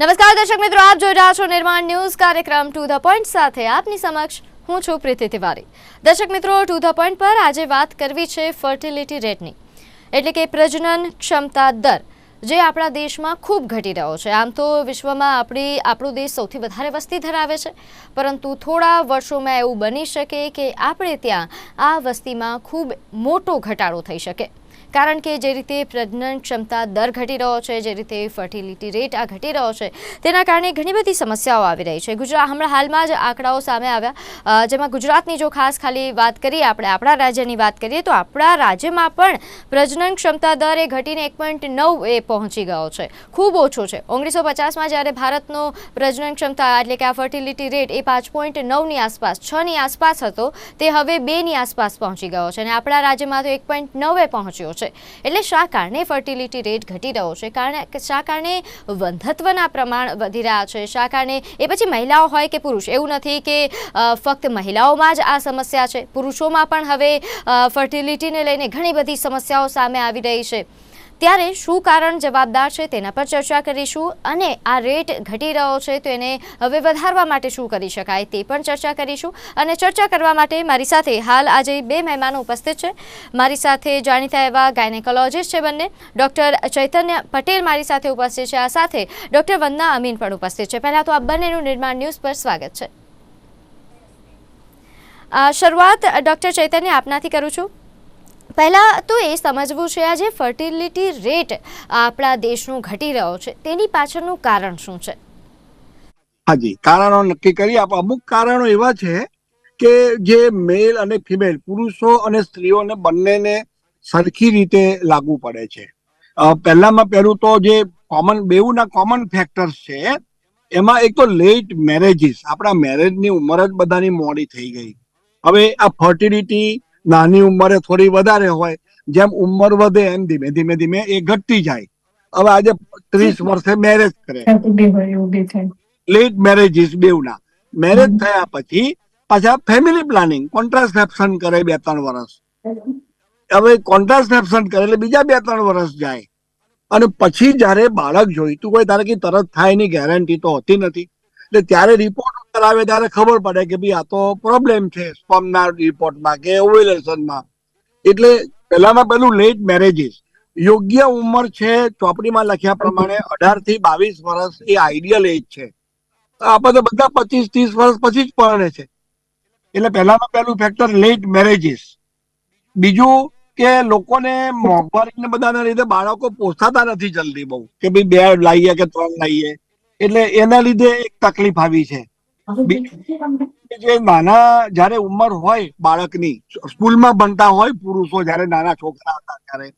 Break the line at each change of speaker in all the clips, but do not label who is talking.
નમસ્કાર દર્શક મિત્રો, આપ જોઈ રહ્યા છો નિર્માણ ન્યૂઝ કાર્યક્રમ ટુ ધ પોઈન્ટ સાથે આપની સમક્ષ હું છું પ્રીતિ તિવારી. દર્શક મિત્રો ટુ ધ પોઈન્ટ પર આજે વાત કરવી છે ફર્ટિલિટી રેટની એટલે કે પ્રજનન ક્ષમતા દર, જે આપણા દેશમાં ખૂબ ઘટી રહ્યો છે. આમ તો વિશ્વમાં આપણી, આપણો દેશ સૌથી વધારે વસ્તી ધરાવે છે. પરંતુ થોડા વર્ષોમાં એવું બની શકે કે આપણે ત્યાં આ વસ્તીમાં ખૂબ મોટો ઘટાડો થઈ શકે. કારણ કે જે રીતે પ્રજનન ક્ષમતા દર ઘટી રહ્યો છે, જે રીતે ફર્ટિલિટી રેટ આ ઘટી રહ્યો છે, તેના કારણે ઘણી બધી સમસ્યાઓ આવી રહી છે. ગુજરાત, હમણાં હાલમાં જ આંકડાઓ સામે આવ્યા. જેમાં ગુજરાતની જો ખાસ ખાલી વાત કરીએ, આપણે આપણા રાજ્યની વાત કરીએ, તો આપણા રાજ્યમાં પણ પ્રજનન ક્ષમતા દર એ ઘટીને એક પોઈન્ટ નવ એ પહોંચી ગયો છે. ખૂબ ઓછો છે. ઓગણીસો પચાસમાં જ્યારે ભારતનો પ્રજનન ક્ષમતા, એટલે કે આ ફર્ટિલિટી રેટ એ પાંચ પોઈન્ટ નવની આસપાસ છની આસપાસ હતો, તે હવે બેની આસપાસ પહોંચી ગયો છે. અને આપણા રાજ્યમાં તો એક પોઈન્ટ નવે પહોંચ્યો છે. એટલે શા કારણે ફર્ટિલિટી રેટ ઘટી રહ્યો છે? કારણ શા કારણે વંધત્વના પ્રમાણ વધી રહ્યા છે? શા કારણે એ પછી મહિલાઓ હોય કે પુરુષ? એવું નથી કે ફક્ત મહિલાઓમાં જ આ સમસ્યા છે. પુરુષોમાં પણ હવે ફર્ટિલિટીને લઈને ઘણી બધી સમસ્યાઓ સામે આવી રહી છે. ત્યારે શું કારણ જવાબદાર છે તેના પર ચર્ચા કરીશું અને આ રેટ ઘટી રહ્યો છે તો એને હવે વધારવા માટે શું કરી શકાય તે પણ ચર્ચા કરીશું અને ચર્ચા કરવા માટે મારી સાથે હાલ આજે બે મહેમાનો ઉપસ્થિત છે. મારી સાથે જાણીતા એવા ગાયનેકોલોજીસ્ટ છે બંને. ડૉક્ટર ચૈતન્ય પટેલ મારી સાથે ઉપસ્થિત છે. આ સાથે ડૉક્ટર વંદના અમીન પણ ઉપસ્થિત છે. પહેલાં તો આ બંનેનું નિર્માણ ન્યૂઝ પર સ્વાગત છે. શરૂઆત ડૉક્ટર ચૈતન્ય આપનાથી કરું છું. પહેલાં તો એ સમજવું છે આ જે ફર્ટિલિટી રેટ આપણા દેશનો ઘટી રહ્યો છે, તેની પાછળનું કારણ શું છે?
હાજી, કારણો નક્કી કરી આપ અમુક કારણો એવા છે કે જે મેલ અને ફિમેલ પુરુષો અને સ્ત્રીઓને બંનેને સરખી રીતે લાગુ પડે છે. પહેલામાં પહેલું તો જે કોમન બેઉના કોમન ફેક્ટર્સ છે, એમાં એક તો લેટ મેરેજીસ આપણા મેરેજની ઉંમર જ બધાની મોડી થઈ ગઈ. હવે આ ફર્ટિલિટી નાની ઉંમરે થોડી વધારે હોય જેમ ઉંમર વધે એમ ધીમે ધીમે ધીમે એ ઘટતી જાય. હવે આજે ત્રીસ વર્ષે મેરેજ કરે. લેટ મેરેજીસ બેવના મેરેજ થયા. પછી પાછા ફેમિલી પ્લાનિંગ કોન્ટ્રાસેપ્શન કરે બે ત્રણ વર્ષ. હવે કોન્ટ્રાસેપ્શન કરે એટલે બીજા બે ત્રણ વર્ષ જાય. અને પછી જ્યારે બાળક જોઈતું હોય ત્યારે કે તરત થાય એની ગેરંટી તો હોતી નથી. એટલે ત્યારે રિપોર્ટ કરાવે ત્યારે ખબર પડે કે ભાઈ આ તો પ્રોબ્લેમ છે સ્પમના રિપોર્ટમાં કે ઓવ્યુલેશનમાં એટલે પહેલામાં પહેલું લેટ મેરેજીસ યોગ્ય ઉંમર છે, ચોપડીમાં લખ્યા પ્રમાણે અઢારથી બાવીસ વર્ષ એ આઈડિયલ એજ છે. આપણે તો બધા પચીસ ત્રીસ વર્ષ પછી જ પરણે છે. એટલે પહેલામાં પહેલું ફેક્ટર લેટ મેરેજીસ બીજું કે લોકોને મોંઘવારીને બધાના લીધે બાળકો પોસાતા નથી જલ્દી બહુ. કે ભાઈ બે લાવીએ કે ત્રણ લાવીએ એટલે એના લીધે એક તકલીફ આવી છે. જે નાના જયારે ઉંમર હોય બાળકની સ્કૂલમાં ભણતા હોય પુરુષો જયારે નાના છોકરા હતા ત્યારે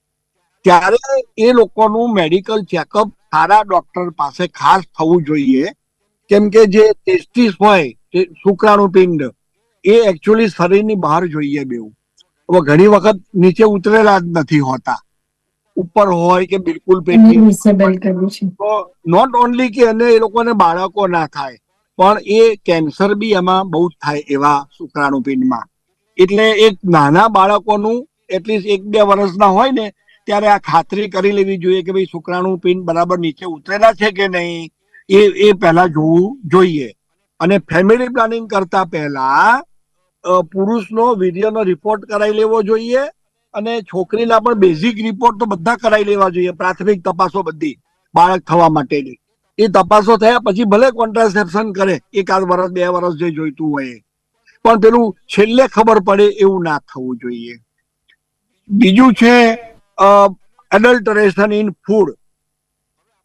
ત્યારે એ લોકોનું મેડિકલ ચેકઅપ સારા ડોક્ટર પાસે ખાસ થવું જોઈએ. કેમ કે જે ટેસ્ટિસ હોય શુક્રાણુ પિંડ એ એકચ્યુઅલી શરીરની બહાર જોઈએ બેવું હવે ઘણી વખત નીચે ઉતરેલા જ નથી હોતા. ઉપર હોય કે બિલકુલ તો નોટ ઓનલી કે એને એ લોકોને બાળકો ના થાય પણ એ કેન્સર બી એમાં બહુ જ થાય એવા શુક્રાણુ પિંડમાં. એટલે એક નાના બાળકોનું એટલીસ્ટ એક બે વર્ષના હોય ને, ત્યારે આ ખાતરી કરી લેવી જોઈએ કે ભાઈ શુક્રાણુ પિંડ બરાબર નીચે ઉતરેલા છે કે નહીં, એ એ પહેલા જોવું જોઈએ. અને ફેમિલી પ્લાનિંગ કરતા પહેલા પુરુષનો વીર્યનો રિપોર્ટ કરાવી લેવો જોઈએ અને છોકરીના પણ બેઝિક રિપોર્ટ તો બધા કરાવી લેવા જોઈએ, પ્રાથમિક તપાસો બધી બાળક થવા માટેની. એ તપાસો થયા પછી ભલે કોન્ટ્રાસેપ્શન કરે એકાદ વર્ષ બે વર્ષ જે જોઈતું હોય પણ પેલું છેલ્લે ખબર પડે એવું ના થવું જોઈએ. બીજું છે એડલ્ટરેશન ઇન ફૂડ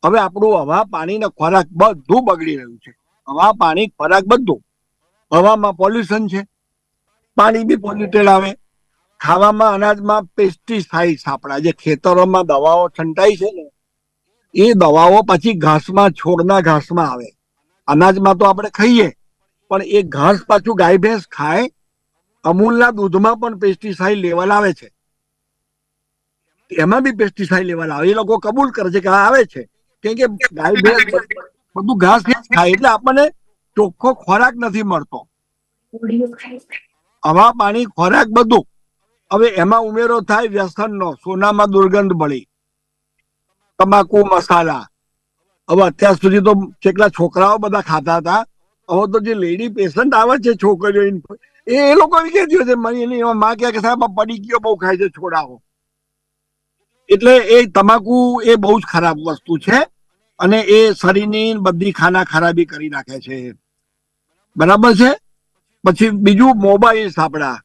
હવે આપણું હવા, પાણી ને ખોરાક બધું બગડી રહ્યું છે. હવા, પાણી, ખોરાક બધું. હવામાં પોલ્યુશન છે. પાણી બી પોલ્યુટેડ આવે. ખાવામાં અનાજમાં પેસ્ટિસાઇડ આપણા. જે ખેતરોમાં દવાઓ છંટાઈ છે ને એ દવાઓ પછી ઘાસમાં છોડના ઘાસમાં આવે. અનાજમાં તો આપણે ખાઈએ પણ એ ઘાસ પાછું ગાય ભેંસ ખાય અમૂલના દૂધમાં પણ પેસ્ટિસાઇડ લેવલ આવે છે. એમાં બી પેસ્ટિસાઇડ લેવલ આવે. એ લોકો કબૂલ કરે છે કે આ આવે છે. કેમ કે ગાય ભેંસ બધું ઘાસ ખાય એટલે આપણને ચોખ્ખો ખોરાક નથી મળતો. હવા પાણી ખોરાક બધું. હવે એમાં ઉમેરો થાય વ્યસનનો સોનામાં દુર્ગંધ બળી તમાકુ, મસાલા. હવે અત્યાર સુધી તો કેટલા છોકરાઓ બધા ખાતા હતા. હવે તો જે લેડી પેશન્ટ આવે છે છોકરીઓ એ લોકો કહેતી છે મને એની એમાં માં કહે કે સાહેબ પડી ગયો બહુ ખાય છે, છોડાવો. એટલે એ તમાકુ એ બહુ જ ખરાબ વસ્તુ છે અને એ શરીરની બધી ખાના ખરાબી કરી નાખે છે. બરાબર છે? પછી બીજું મોબાઈલ આપણા.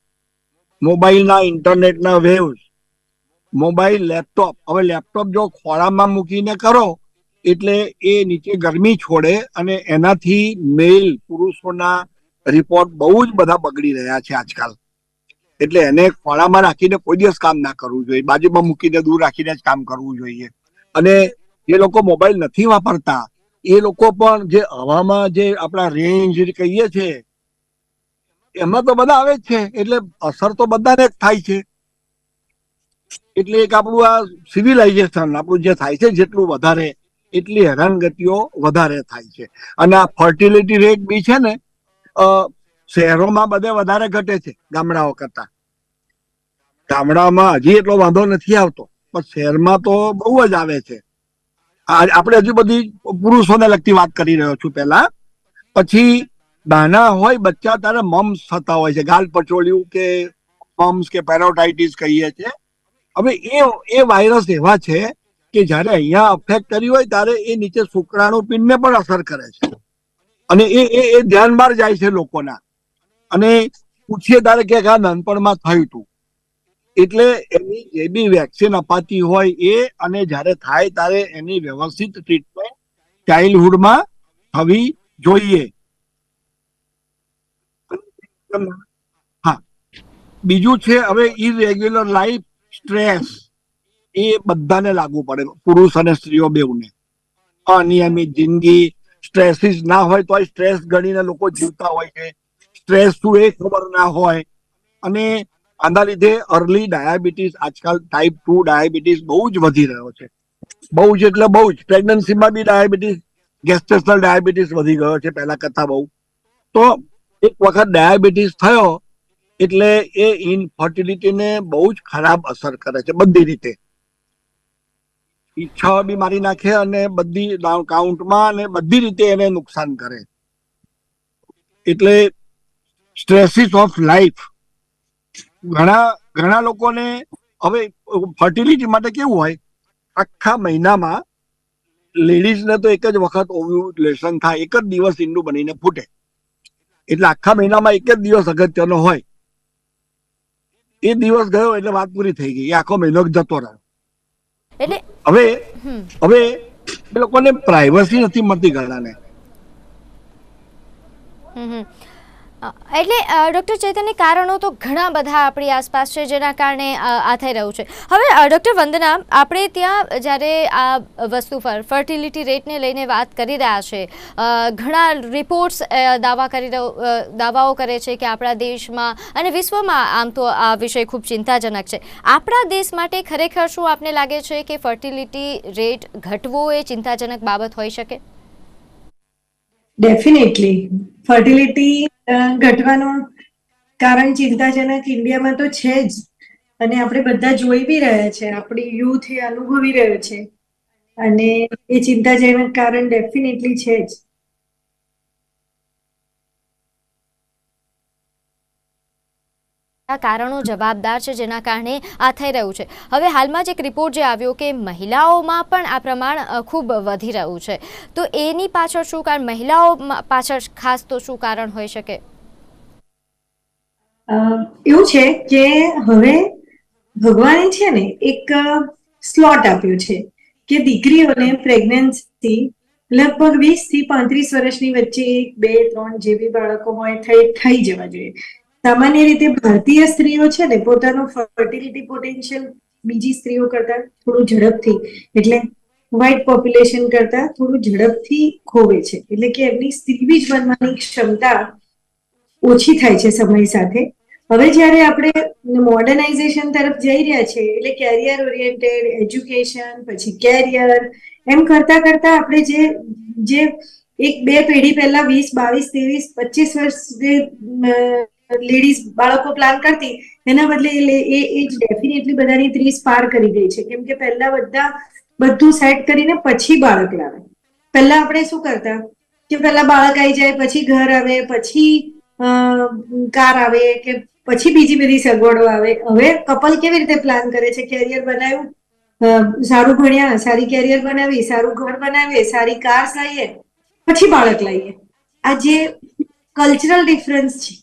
મોબાઈલના, ઇન્ટરનેટના વેવ્સ મોબાઈલ, લેપટોપ. હવે લેપટોપ જો ખોળામાં મૂકીને કરો, એટલે એ નીચે ગરમી છોડે અને એનાથી મેલ પુરુષોના રિપોર્ટ બહુ જ બધા બગડી રહ્યા છે આજકાલ. એટલે એને ખોળામાં રાખીને કોઈ દિવસ કામ ના કરવું જોઈએ. બાજુમાં મૂકીને દૂર રાખીને જ કામ કરવું જોઈએ. અને જે લોકો મોબાઈલ નથી વાપરતા, એ લોકો પણ જે હવામાં જે આપણા રેન્જ કહીએ છે, એમાં તો બધા આવે જ છે. એટલે અસર તો બધાને જ થાય છે. એટલે એક આપણું આ સિવિલાઇઝેશન આપણું જે થાય છે જેટલું વધારે, એટલી હેરાનગતિઓ વધારે થાય છે. અને આ ફર્ટિલિટી રેટ બી છે ને શહેરોમાં બધે વધારે ઘટે છે, ગામડાઓ કરતા. ગામડામાં હજી એટલો વાંધો નથી આવતો, પણ શહેરમાં તો બહુ જ આવે છે. આપણે હજુ બધી પુરુષોને લગતી વાત કરી રહ્યો છું પહેલા. પછી નાના હોય બચ્ચા ત્યારે મમ્સ થતા હોય છે. ગાલ પચોળ્યું કે મમ્સ કે પેરોટાઇટિસ કહીએ છીએ. હવે એ એ વાયરસ એવા છે કે જ્યારે અહીંયા અફેક્ટ કરી હોય ત્યારે એ નીચે શુક્રાણુ પિંડને પણ અસર કરે છે. અને એ એ એ ધ્યાન બહાર જાય છે લોકોના. અને પૂછીએ ત્યારે કે આ નાનપણમાં થયું હતું એટલે એની જે બી વેક્સિન અપાતી હોય એ, અને જ્યારે થાય ત્યારે એની વ્યવસ્થિત ટ્રીટમેન્ટ ચાઇલ્ડહુડમાં થવી જોઈએ. હા. બીજું છે, હવે ઇરેગ્યુલર લાઈફ સ્ટ્રેસ એ બધાને લાગુ પડે. પુરુષ અને સ્ત્રીઓ બેઉને. અનિયમિત જિંદગી સ્ટ્રેસીસ ના હોય તો સ્ટ્રેસ ગણીને લોકો જીવતા હોય છે. સ્ટ્રેસ શું એ ખબર ના હોય. અને આના લીધે અર્લી ડાયાબિટીસ, આજકાલ ટાઈપ ટુ ડાયાબિટીસ બહુ જ વધી રહ્યો છે. બહુ જ એટલે બહુ જ. પ્રેગ્નન્સીમાં બી ડાયાબિટીસ, ગેસ્ટેશનલ ડાયાબિટીસ વધી ગયો છે, પહેલા કરતા બહુ. તો એક વખત ડાયાબિટીસ થયો એટલે એ ઇનફર્ટિલિટીને બહુ જ ખરાબ અસર કરે છે બધી રીતે. ઈચ્છાઓ બી મારી નાખે અને બધી કાઉન્ટમાં અને બધી રીતે એને નુકસાન કરે. એટલે સ્ટ્રેસીસ ઓફ લાઈફ ઘણા ઘણા લોકોને હવે ફર્ટિલિટી માટે કેવું હોય? આખા મહિનામાં લેડીઝને તો એક જ વખત ઓવ્યુલેશન થાય, એક જ દિવસ ઈંડું બનીને ફૂટે. એટલે આખા મહિનામાં એક જ દિવસ અગત્યનો હોય. એ દિવસ ગયો એટલે વાત પૂરી થઈ ગઈ. એ આખો મહિનો જતો રહ્યો.
એટલે
હવે હવે એ લોકોને પ્રાઇવસી નથી મળતી ઘણાને
એટલે ડૉક્ટર ચૈતન્ય, કારણો તો ઘણા બધા આપણી આસપાસ છે જેના કારણે આ થઈ રહ્યું છે. હવે ડૉક્ટર વંદના, આપણે ત્યાં જ્યારે આ વસ્તુ પર ફર્ટિલિટી રેટને લઈને વાત કરી રહ્યા છે ઘણા રિપોર્ટ્સ દાવા કરી દાવાઓ કરે છે કે આપણા દેશમાં અને વિશ્વમાં આમ તો આ વિષય ખૂબ ચિંતાજનક છે. આપણા દેશ માટે ખરેખર શું આપને લાગે છે કે ફર્ટિલિટી રેટ ઘટવો એ ચિંતાજનક બાબત હોઈ શકે?
ડેફિનેટલી ફર્ટિલિટી ઘટવાનું કારણ ચિંતાજનક ઇન્ડિયામાં તો છે જ. અને આપણે બધા જોઈ બી રહ્યા છે. આપણી યુથ એ અનુભવી રહ્યો છે. અને એ ચિંતાજનક કારણ ડેફિનેટલી છે જ.
કારણો જવાબદાર છે જેના કારણે આ થઈ રહ્યું છે. હવે હાલમાં જ એક રિપોર્ટ જે આવ્યો કે મહિલાઓમાં પણ આ પ્રમાણ ખૂબ વધી રહ્યું છે. તો એની પાછળ શું કારણ મહિલાઓ પાછળ ખાસ તો શું કારણ હોઈ શકે?
એવું છે કે હવે ભગવાને છે ને એક સ્લોટ આપ્યો છે કે દીકરીઓને પ્રેગ્નન્સી લગભગ વીસથી પાંત્રીસ વર્ષની વચ્ચે એક, બે, ત્રણ જે બી બાળકો હોય, થઈ થઈ જવા જોઈએ. સામાન્ય રીતે ભારતીય સ્ત્રીઓ છે ને પોતાનું ફર્ટિલિટી પોટેન્શિયલ બીજી સ્ત્રીઓ કરતા થોડું ઝડપથી, એટલે વ્હાઇટ પોપ્યુલેશન કરતા થોડું ઝડપથી ખોવે છે. એટલે કે એમની સ્ત્રીબીજ બનવાની ક્ષમતા ઓછી થાય છે સમય સાથે. હવે જ્યારે આપણે મોડર્નાઇઝેશન તરફ જઈ રહ્યા છે, એટલે કેરિયર ઓરિએન્ટેડ એજ્યુકેશન પછી કેરિયર એમ કરતા કરતા આપણે જે જે એક બે પેઢી પહેલા વીસ, બાવીસ, ત્રેવીસ પચીસ વર્ષ લેડીઝ બાળકો પ્લાન કરતી એના બદલે એ એજ ડેફિનેટલી બધાની ત્રીસ પાર કરી ગઈ છે. કેમ કે પહેલા બધા બધું સેટ કરીને પછી બાળક લાવે. પહેલા આપણે શું કરતા? કે પહેલા બાળક આવી જાય, પછી ઘર આવે, પછી કાર આવે, કે પછી બીજી બધી સગવડો આવે. હવે કપલ કેવી રીતે પ્લાન કરે છે? કેરિયર બનાવ્યું સારું ભણ્યા, સારી કેરિયર બનાવી, સારું ઘર બનાવીએ, સારી કાર લાવીએ, પછી બાળક લાવીએ. આ જે કલ્ચરલ ડિફરન્સ છે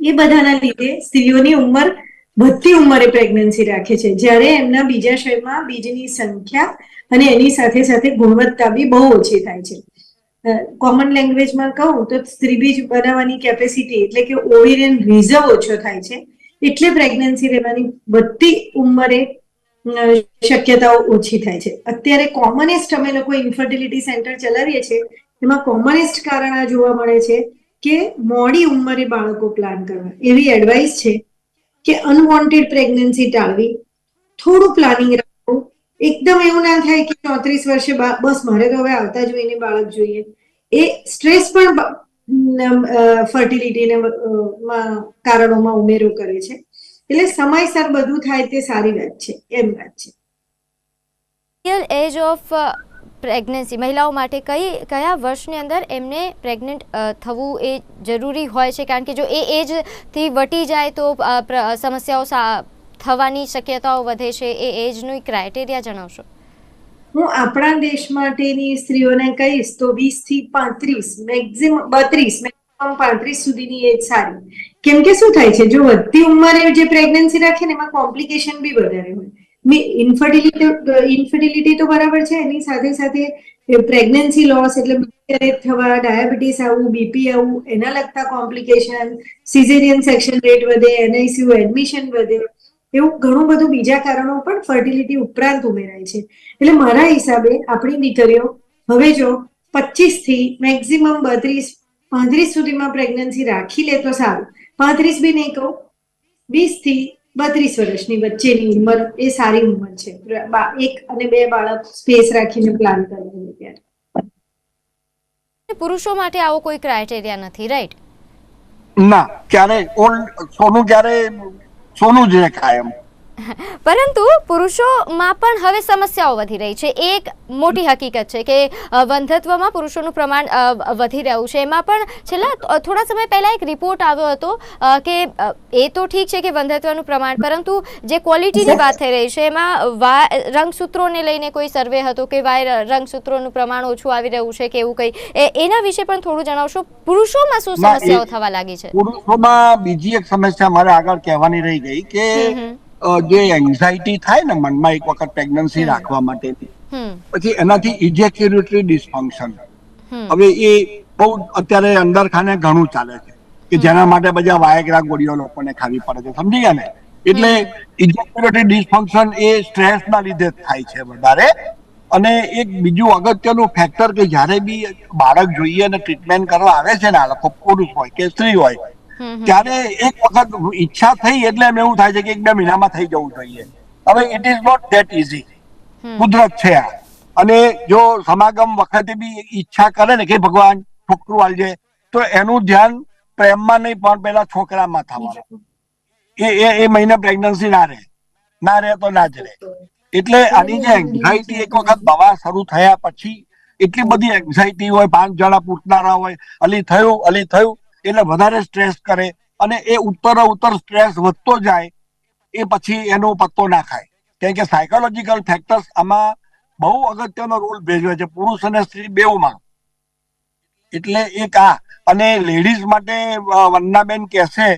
એ બધાના લીધે સ્ત્રીઓની ઉંમર વધતી ઉંમરે પ્રેગ્નન્સી રાખે છે. જ્યારે એમના બીજા શયમાં બીજની સંખ્યા અને એની સાથે સાથે ગુણવત્તા બી બહુ ઓછી થાય છે. કોમન લેંગ્વેજમાં કહું તો સ્ત્રીબીજ બનાવવાની કેપેસિટી એટલે કે ઓવિરિયન રિઝર્વ ઓછો થાય છે. એટલે પ્રેગ્નન્સી રહેવાની વધતી ઉંમરે શક્યતાઓ ઓછી થાય છે. અત્યારે કોમનેસ્ટ અમે લોકો ઇન્ફર્ટિલિટી સેન્ટર ચલાવીએ છીએ. એમાં કોમનેસ્ટ કારણ આ જોવા મળે છે. કે મોડી ઉંમરે બાળકો પ્લાન કરવા. એવી એડવાઇસ છે કે અનવોન્ટેડ પ્રેગ્નન્સી ટાળવી. થોડું પ્લાનિંગ રાખવું એકદમ એવું ના થાય કે ચોત્રીસ વર્ષે બસ મારે તો હવે આવતા જ મહિને બાળક જોઈએ. એ સ્ટ્રેસ પણ ફર્ટિલિટીને કારણોમાં ઉમેરો કરે છે. એટલે સમયસર બધું થાય તે સારી વાત છે. એમ વાત છે.
Age of pregnancy. મહિલાઓ માટે કઈ, કયા વર્ષની અંદર એમને પ્રેગ્નન્ટ થવું એ જરૂરી હોય છે? કારણ કે જો એ એજથી વટી જાય તો સમસ્યાઓ થવાની શક્યતાઓ વધે છે. એ એજનું ક્રાઇટેરિયા જણાવશો?
હું આપણા દેશ માટેની સ્ત્રીઓને કહીશ તો વીસથી પાંત્રીસ મેક્ઝિમ બત્રીસ મેક્સિમમ પાંત્રીસ સુધીની એજ સારી. કેમ કે શું થાય છે? જો વધતી ઉંમરે જે પ્રેગ્નન્સી રાખે ને એમાં કોમ્પ્લિકેશન બી વધારે હોય. ઇન્ફર્ટિલિટી ઇન્ફર્ટિલિટી તો બરાબર છે, એની સાથે સાથે પ્રેગ્નન્સી લોસ એટલે થવા ડાયાબિટીસ આવું બીપી આવું, એના લગતા કોમ્પ્લિકેશન સિઝેરિયન સેક્શન રેટ વધે એનઆઈસીયુ એડમિશન વધે, એવું ઘણું બધું બીજા કારણો પણ ફર્ટિલિટી ઉપરાંત ઉમેરાય છે. એટલે મારા હિસાબે આપણી દીકરીઓ, હવે જો પચીસથી મેક્સિમમ બત્રીસ, પાંત્રીસ સુધીમાં પ્રેગ્નન્સી રાખી લે તો સારું. પાંત્રીસ બી નહીં કહું વીસથી બત્રીસ વર્ષની વચ્ચેની ઉંમર એ સારી ઉંમર છે. બા- એક અને બે બાળક સ્પેસ રાખીને પ્લાન કરવું ત્યારે.
પુરુષો માટે આવો કોઈ ક્રાઇટેરિયા નથી રાઈટ
ના ક્યારે ઓલ્ડ સોનું ક્યારે સોનું જ રહે કાયમ
પરંતુ પુરુષોમાં પણ હવે સમસ્યાઓ વધી રહી છે. એક મોટી હકીકત છે કે વંધત્વમાં પુરુષોનું પ્રમાણ વધી રહ્યું છે. એમાં પણ છેલ્લા થોડા સમય પહેલાં એક રિપોર્ટ આવ્યો હતો કે એ તો ઠીક છે કે વંધત્વનું પ્રમાણ પરંતુ જે ક્વોલિટીની વાત થઈ રહી છે એમાં વા રંગસૂત્રોને લઈને કોઈ સર્વે હતો કે વાય રંગસૂત્રોનું પ્રમાણ ઓછું આવી રહ્યું છે કે એવું કંઈ એના વિશે પણ થોડું જણાવશો? પુરુષોમાં શું સમસ્યાઓ થવા લાગી છે?
પુરુષોમાં બીજી એક સમસ્યા મારે આગળ કહેવાની રહી ગઈ કે જે એન્ઝાયટી થાય ને મનમાં એક વખત પ્રેગ્નન્સી રાખવા માટેની. પછી એનાથી ઇજેક્યુલેટરી ડિસફંક્શન હવે એ બહુ અત્યારે અંદર ખાને ઘણું ચાલે છે કે જેના માટે બધા વાયગ્રા ગોળીઓ લોકોને ખાવી પડે છે. સમજી ગયા ને? એટલે ઇજેક્યુલેટરી ડિસફંક્શન એ સ્ટ્રેસના લીધે થાય છે વધારે. અને એક બીજું અગત્યનું ફેક્ટર કે જ્યારે બી બાળક જોઈએ અને ટ્રીટમેન્ટ કરવા આવે છે ને આ લોકો પુરુષ હોય કે સ્ત્રી હોય. ત્યારે એક વખત ઈચ્છા થઈ એટલે એમ એવું થાય છે કે એક બે મહિનામાં થઈ જવું જોઈએ. હવે it is not that easy કુદરત છે આ. અને જો સમાગમ વખતે બી ઈચ્છા કરે ને કે ભગવાન છોકરું આલજે તો એનું ધ્યાન પ્રેમમાં નહીં પણ પેલા છોકરામાં થવાનું. એ એ એ મહિને પ્રેગ્નન્સી ના રહે. ના રહે તો ના જ રહે. એટલે આની જે એન્ઝાયટી એક વખત દવા શરૂ થયા પછી એટલી બધી એન્ઝાયટી હોય પાંચ જણા પૂછનારા હોય અલી થયું અલી થયું એટલે વધારે સ્ટ્રેસ કરે અને એ ઉત્તર ઉત્તર સ્ટ્રેસ વધતો જાય, એ પછી એનો પત્તો ના ખાય. કેમ કે સાયકોલોજીકલ ફેક્ટર્સ આમાં બહુ અગત્યનો રોલ ભેજવે છે. પુરુષ અને સ્ત્રી બેઉમાં. એટલે એક આ. અને લેડીઝ માટે વન્નાબેન કહેશે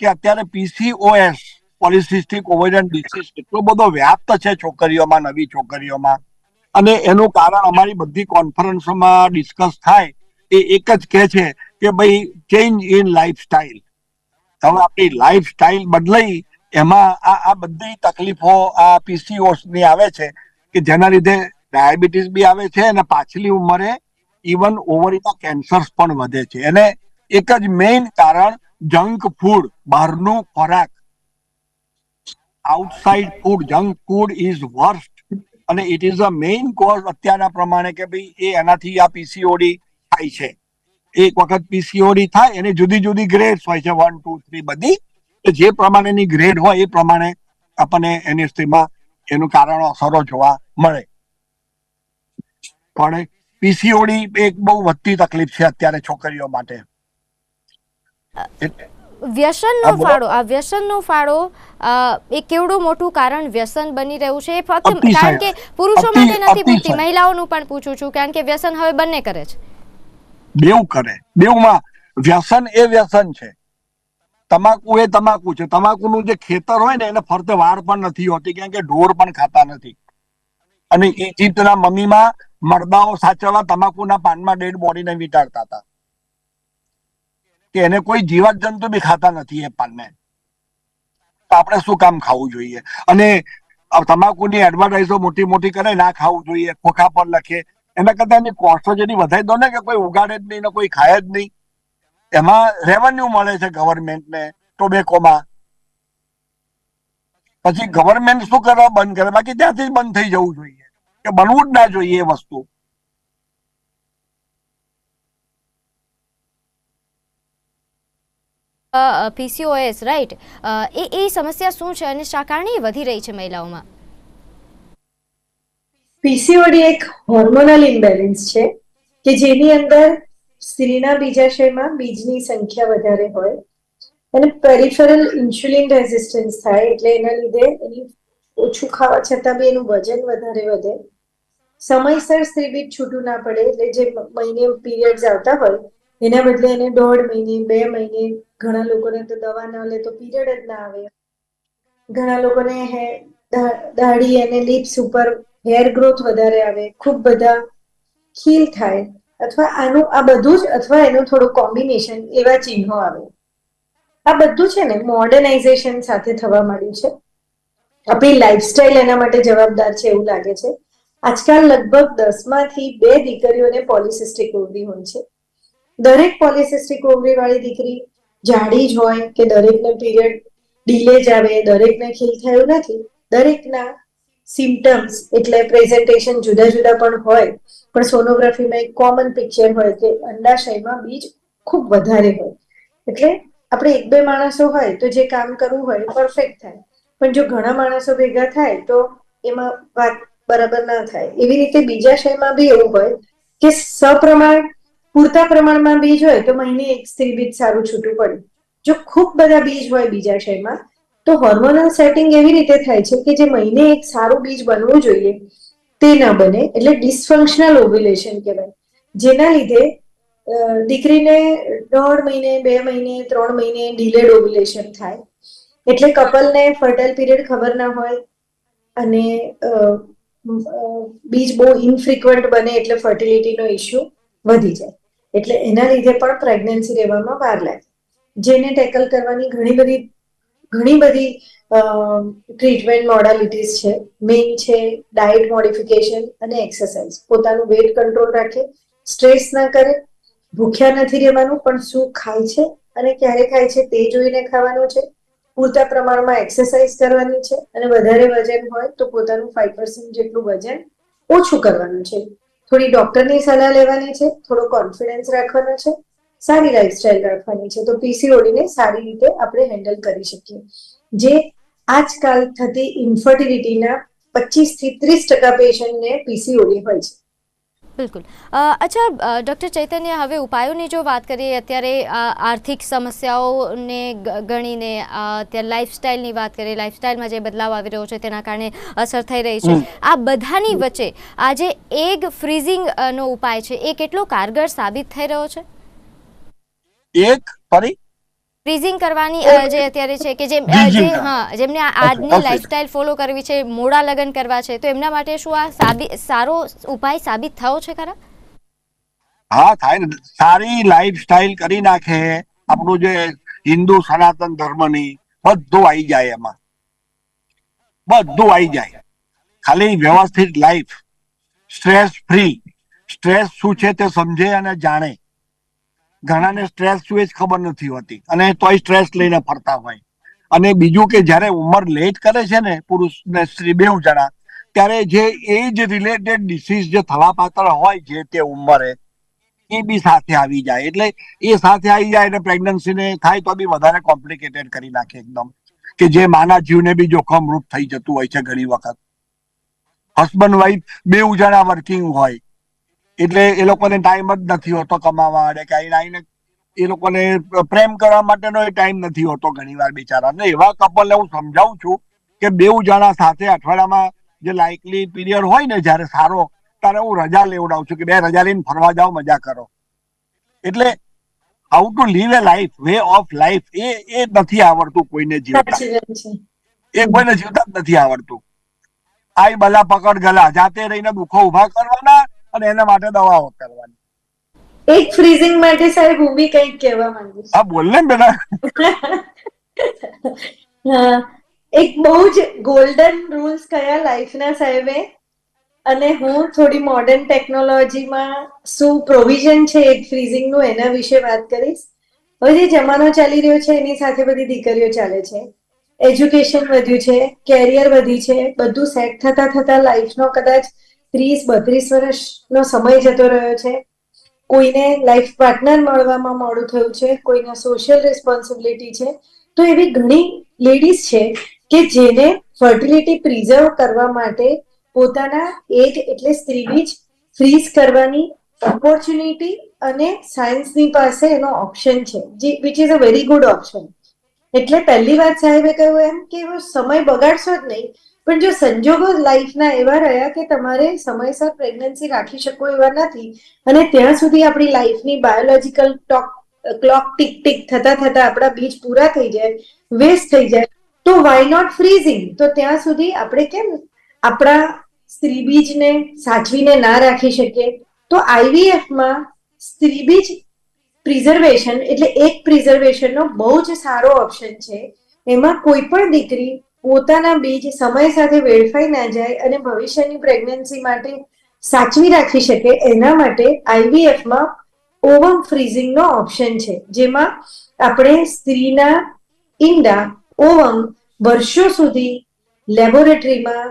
કે અત્યારે પીસીઓએસ પોલિસિસ્ટિક ઓવેરિયન ડિસીઝ એટલો બધો વ્યાપ્ત છે છોકરીઓમાં, નવી છોકરીઓમાં. અને એનું કારણ અમારી બધી કોન્ફરન્સમાં ડિસ્કસ થાય. એ એક જ કહે છે કે ભાઈ ચેન્જ ઇન લાઈફસ્ટાઈલ હવે આપણી લાઈફસ્ટાઈલ બદલાઈ, એમાં આ આ બધી તકલીફો આ પીસીઓસની આવે છે કે જેના લીધે ડાયાબિટીસ બી આવે છે અને પાછલી ઉંમરે ઇવન ઓવરીમાં કેન્સર્સ પણ વધે છે. અને એક જ મેઇન કારણ જંક ફૂડ બહારનું ખોરાક. Outside food junk food is worst અને it is a main cause અત્યારના પ્રમાણે કે ભાઈ, એ એનાથી આ પીસીઓડી થાય છે. એક વખત પીસીઓડી થાય એની જુદી જુદી ગ્રેડ હોય છે. વન ટુ થ્રી બધી. જે પ્રમાણેની ગ્રેડ હોય એ પ્રમાણે આપણને એની એનું કારણ અસરો જોવા મળે. પણ પીસીઓડી એક બહુ વધતી તકલીફ છે અત્યારે છોકરીઓ માટે.
વ્યસનનો ફાળો આ વ્યસનનો ફાળો એ કેવડું મોટું કારણ વ્યસન બની રહ્યું છે? એ ફક્ત કારણ કે પુરુષો માટે નથી પૂછતી મહિલાઓનું પણ પૂછું છું કારણ કે વ્યસન હવે બંને કરે છે.
બેવ કરે. બેવમાં વ્યસન એ વ્યસન છે. તમાકુ એ તમાકુ છે. તમાકુનું જે ખેતર હોય ને, એને ફરતે વાર પણ નથી હોતી, કારણ કે ઢોર પણ ખાતા નથી. અને ઇજિપ્તના મમ્મીમાં મરદાઓ સાચવવા તમાકુના પાનમાં ડેડ બોડીને વીંટાળતા હતા. કે એને કોઈ જીવાત જંતુ બી ખાતા નથી એ પાનને. તો આપણે શું કામ ખાવું જોઈએ? અને તમાકુની એડવર્ટાઇઝો મોટી મોટી કરે, ના ખાવું જોઈએ. ખોખા પર લખે. એના કરતા એની કોસ્ટો જેની વધારી દો ને કે કોઈ ઉગાડે જ નહીં કોઈ ખાય જ નહીં. એમાં રેવન્યુ મળે છે ગવર્મેન્ટને ટોબેકોમાં પછી ગવર્મેન્ટ શું કરવા બંધ કરે? બાકી ત્યાંથી જ બંધ થઈ જવું જોઈએ. કે બનવું જ ના જોઈએ એ વસ્તુ.
પીસીઓએસ રાઈટ એ એ સમસ્યા શું છે અને શા કારણે વધી રહી છે મહિલાઓમાં?
પીસીઓડી એક હોર્મોનલ ઇમ્બેલેન્સ છે, કે જેની અંદર સ્ત્રીના બીજાશયમાં બીજની સંખ્યા વધારે હોય અને પેરિફેરલ ઇન્સ્યુલિન રેઝિસ્ટન્સ થાય, એટલે એના લીધે એની ઓછું ખાવા છતાં બી એનું વજન વધારે વધે. સમયસર સ્ત્રી બીજ છૂટું ના પડે, એટલે જે મહિને પીરિયડ્સ આવતા હોય, એના બદલે એને દોઢ મહિને, બે મહિને, ઘણા લોકોને તો દવા ન લે તો પીરિયડ જ ના આવે. ઘણા લોકોને હે દાઢી અને લિપ્સ ઉપર હેર ગ્રોથ વધારે આવે, ખૂબ બધા ખીલ થાય, અથવા આનું, આ બધું જ, અથવા એનું થોડું કોમ્બિનેશન એવા ચિહ્નો આવે. આ બધું છે ને મોડર્નાઇઝેશન સાથે થવા માંડ્યું છે. આપણી લાઈફસ્ટાઈલ એના માટે જવાબદાર છે એવું લાગે છે. આજકાલ લગભગ દસમાંથી બે દીકરીઓને પોલિસિસ્ટિક ઓવરી હોય છે. દરેક પોલિસિસ્ટિક ઓવરી વાળી દીકરી જાડી જ હોય કે દરેકને પીરિયડ ડીલે જ આવે, દરેકને ખીલ થયું નથી, દરેકના સિમ્ટમ્સ એટલે પ્રેઝન્ટેશન જુદા જુદા પણ હોય, પણ સોનોગ્રાફીમાં એક કોમન પિક્ચર હોય કે અંડાશયમાં બીજ ખૂબ વધારે હોય. એટલે આપણે એક બે માણસો હોય તો જે કામ કરવું હોય પરફેક્ટ થાય. પણ જો ઘણા માણસો ભેગા થાય તો એમાં વાત બરાબર ના થાય. એવી રીતે બીજા શયમાં બી એવું હોય કે સપ્રમાણ, પૂરતા પ્રમાણમાં બીજ હોય તો મહિને એક સ્ત્રી બીજ સારું છૂટું પડે. જો ખૂબ બધા બીજ હોય બીજા શયમાં તો હોર્મોનલ સેટિંગ એવી રીતે થાય છે કે જે મહિને એક સારું બીજ બનવું જોઈએ, તે ન બને, એટલે ડિસફંક્શનલ ઓવ્યુલેશન કહેવાય. જેના લીધે દીકરીને દોઢ મહિને, બે મહિને, ત્રણ મહિને ડિલેડ ઓવ્યુલેશન થાય. એટલે કપલને ફર્ટાઇલ પીરિયડ ખબર ના હોય અને બીજ બહુ ઇનફ્રિકવન્ટ બને એટલે ફર્ટિલિટીનો ઇશ્યુ વધી જાય. એટલે એના લીધે પણ પ્રેગ્નન્સી રહેવામાં વાર લાગે. જેને ટેકલ કરવાની ઘણી બધી ઘણી બધી ટ્રીટમેન્ટ મોડાલિટીઝ છે. મેઇન છે ડાયટ મોડિફિકેશન અને એક્સરસાઇઝ પોતાનું વેટ કંટ્રોલ રાખે સ્ટ્રેસ ના કરે, ભૂખ્યા નથી રહેવાનું, પણ શું ખાય છે અને ક્યારે ખાય છે તે જોઈને ખાવાનું છે. પૂરતા પ્રમાણમાં એક્સરસાઇઝ કરવાની છે અને વધારે વજન હોય તો પોતાનું ફાઈવ પર્સન્ટ જેટલું વજન ઓછું કરવાનું છે. થોડી ડોક્ટરની સલાહ લેવાની છે, થોડો કોન્ફિડન્સ રાખવાનો છે સારી લાઈફસ્ટાઈલ રાખવાની છે. તો પીસીઓડીને સારી રીતે આપણે હેન્ડલ કરી શકીએ. જે આજકાલ થતી ઇન્ફર્ટિલિટીના પચીસથી ત્રીસ ટકા પેશન્ટને પીસીઓડી હોય છે.
બિલકુલ. અચ્છા ડૉક્ટર ચૈતન્ય હવે ઉપાયોની જો વાત કરીએ અત્યારે આ આર્થિક સમસ્યાઓને ગણીને અત્યારે લાઈફસ્ટાઈલની વાત કરીએ લાઈફસ્ટાઈલમાં જે બદલાવ આવી રહ્યો છે તેના કારણે અસર થઈ રહી છે. આ બધાની વચ્ચે આજે એગ ફ્રીઝિંગ નો ઉપાય છે. એ કેટલો કારગર સાબિત થઈ રહ્યો છે?
એક ફરી?
ફ્રીઝિંગ કરવાની જે અત્યારે છે કે જે હા જેમને આજની. લાઈફસ્ટાઈલ ફોલો કરવી છે મોડા લગ્ન કરવા છે તો એમના માટે શું આ સાબિત સારો ઉપાય સાબિત થયો છે ખરા?
હા થાય ને. સારી લાઈફ સ્ટાઈલ કરી નાખે. આપણું જે હિન્દુ સનાતન ધર્મની બધું આવી જાય એમાં. બધું આવી જાય. ખાલી વ્યવસ્થિત લાઈફ સ્ટ્રેસ ફ્રી સ્ટ્રેસ શું છે તે સમજે અને જાણે. ઘણાને સ્ટ્રેસ શું એ જ ખબર નથી હોતી. અને તોય સ્ટ્રેસ લઈને ફરતા હોય. અને બીજું કે જ્યારે ઉંમર લેટ કરે છે ને પુરુષ ને સ્ત્રી બેઉ જણા, ત્યારે જે એજ રિલેટેડ ડિસીઝ જે થવા પાત્ર હોય જે તે ઉંમરે, એ બી સાથે આવી જાય. એટલે એ સાથે આવી જાય એટલે પ્રેગ્નન્સીને થાય તો બી વધારે કોમ્પ્લિકેટેડ કરી નાખે એકદમ. કે જે માના જીવને બી જોખમરૂપ થઈ જતું હોય છે ઘણી વખત. હસબન્ડ વાઈફ બે જણા વર્કિંગ હોય એટલે એ લોકોને ટાઈમ જ નથી હોતો કમાવા માટે કે અહીં આવીને એ લોકોને પ્રેમ કરવા માટેનો ટાઈમ નથી હોતો ઘણીવાર બિચારાને. એવા કપલને હું સમજાવું છું કે બેઉ જણા સાથે અઠવાડિયામાં જે લાઇકલી પીરિયડ હોય ને જ્યારે સારો ત્યારે હું રજા લેવડાવું છું કે બે રજા લઈને ફરવા જાઓ મજા કરો. એટલે how to live a life way of life એ એ નથી આવડતું કોઈને જીવતા. એ કોઈને જીવતા જ નથી આવડતું. આઈ બલા પકડ ગલા જાતે રહીને દુઃખો ઊભા કરવાના અને એના માટે દવાઓ કરવાની.
એક ફ્રીઝિંગ માટે સાહેબ હું બી કંઈક કહેવા માંગુ છું.
હા બોલ ને બેટા.
એક બહુ જ ગોલ્ડન રૂલ્સ કયા લાઈફના સાહેબે? અને હું થોડી મોડર્ન ટેકનોલોજીમાં શું પ્રોવિઝન છે એક ફ્રીઝિંગનું એના વિશે વાત કરીશ. હવે જે જમાનો ચાલી રહ્યો છે એની સાથે બધી દીકરીઓ ચાલે છે. એજ્યુકેશન વધ્યું છે કેરિયર વધી છે બધું સેટ થતા થતા લાઈફનો કદાચ ત્રીસ, બત્રીસ વર્ષનો સમય જતો રહ્યો છે. કોઈને લાઈફ પાર્ટનર મળવામાં મોડું થયું છે, કોઈને સોશિયલ રિસ્પોન્સિબિલિટી છે. તો એવી ઘણી લેડીઝ છે કે જેને ફર્ટિલિટી પ્રિઝર્વ કરવા માટે પોતાના એજ એટલે સ્ત્રીબીજ ફ્રીઝ કરવાની ઓપોર્ચ્યુનિટી અને સાયન્સની પાસે એનો ઓપ્શન છે, જે which is a very good option એટલે પહેલી વાત સાહેબે કહ્યું એમ કે સમય બગાડશો જ નહીં. પણ જો સંજોગો લાઈફના એવા રહ્યા કે તમારે સમયસર પ્રેગ્નન્સી રાખી શકો એવા નથી અને ત્યાં સુધી આપણી લાઈફની biological tock, clock tick tick થતા થતા આપણા બીજ પૂરા થઈ જાય, વેસ્ટ થઈ જાય, તો વાય નોટ ફ્રીઝિંગ તો ત્યાં સુધી આપણે કેમ આપણા સ્ત્રીબીજને સાચવીને ના રાખી શકીએ? તો આઈવીએફમાં સ્ત્રીબીજ પ્રિઝર્વેશન એટલે એક પ્રિઝર્વેશનનો બહુ જ સારો ઓપ્શન છે. એમાં કોઈ પણ દીકરી પોતાના બીજ સમય સાથે વેડફાઈ ના જાય અને ભવિષ્યની પ્રેગ્નન્સી માટે સાચવી રાખી શકે, એના માટે આઈવીએફમાં ઓવમ ફ્રીઝિંગનો ઓપ્શન છે. જેમાં આપણે સ્ત્રીના ઈંડા ઓવમ વર્ષો સુધી લેબોરેટરીમાં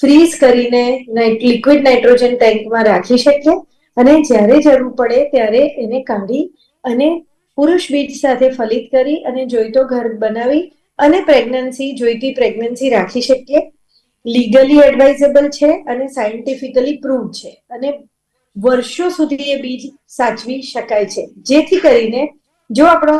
ફ્રીઝ કરીને લિક્વિડ નાઇટ્રોજન ટેન્કમાં રાખી શકીએ અને જ્યારે જરૂર પડે ત્યારે એને કાઢી અને પુરુષ બીજ સાથે ફલિત કરી અને જોઈતો ઘર બનાવી અને પ્રેગ્નન્સી જોઈતી પ્રેગ્નન્સી રાખી શકીએ. લીગલી એડવાઇઝેબલ છે અને સાયન્ટિફિકલી પ્રૂવ છે. અને વર્ષો સુધી એ બીજ સાચવી શકાય છે. જેથી કરીને જો આપણો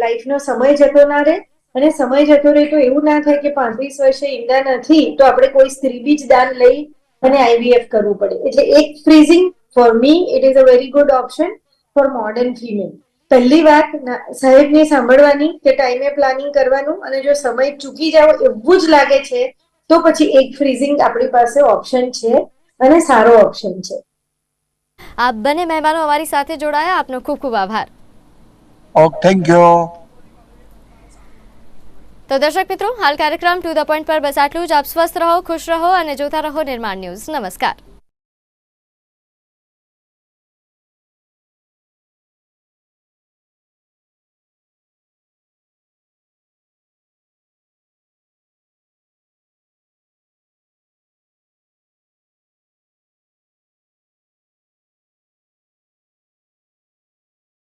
લાઈફનો સમય જતો ના રહે અને સમય જતો રહે તો એવું ના થાય કે પાંત્રીસ વર્ષે ઈંડા નથી, તો આપણે કોઈ સ્ત્રી બીજ દાન લઈ અને આઈવીએફ કરવું પડે. એટલે એક freezing for me it is a very good option for modern female પહેલી વાત સાહેબ સાહેબને સાંભળવાની કે ટાઈમે પ્લાનિંગ કરવાનું અને જો સમય ચૂકી જાવ એવું જ લાગે છે તો પછી એક ફ્રીઝિંગ આપણી પાસે ઓપ્શન છે અને સારો ઓપ્શન છે.
આપ બંને મહેમાનો અમારી સાથે જોડાયા. આપનો ખૂબ ખૂબ આભાર.
ઓકે થેન્ક યુ
તો દર્શક મિત્રો હાલ કાર્યક્રમ ટુ ધ પોઈન્ટ પર બસ આટલું જ. આપ સ્વસ્થ રહો ખુશ રહો અને જોતા રહો નિર્માણ ન્યૂઝ. નમસ્કાર.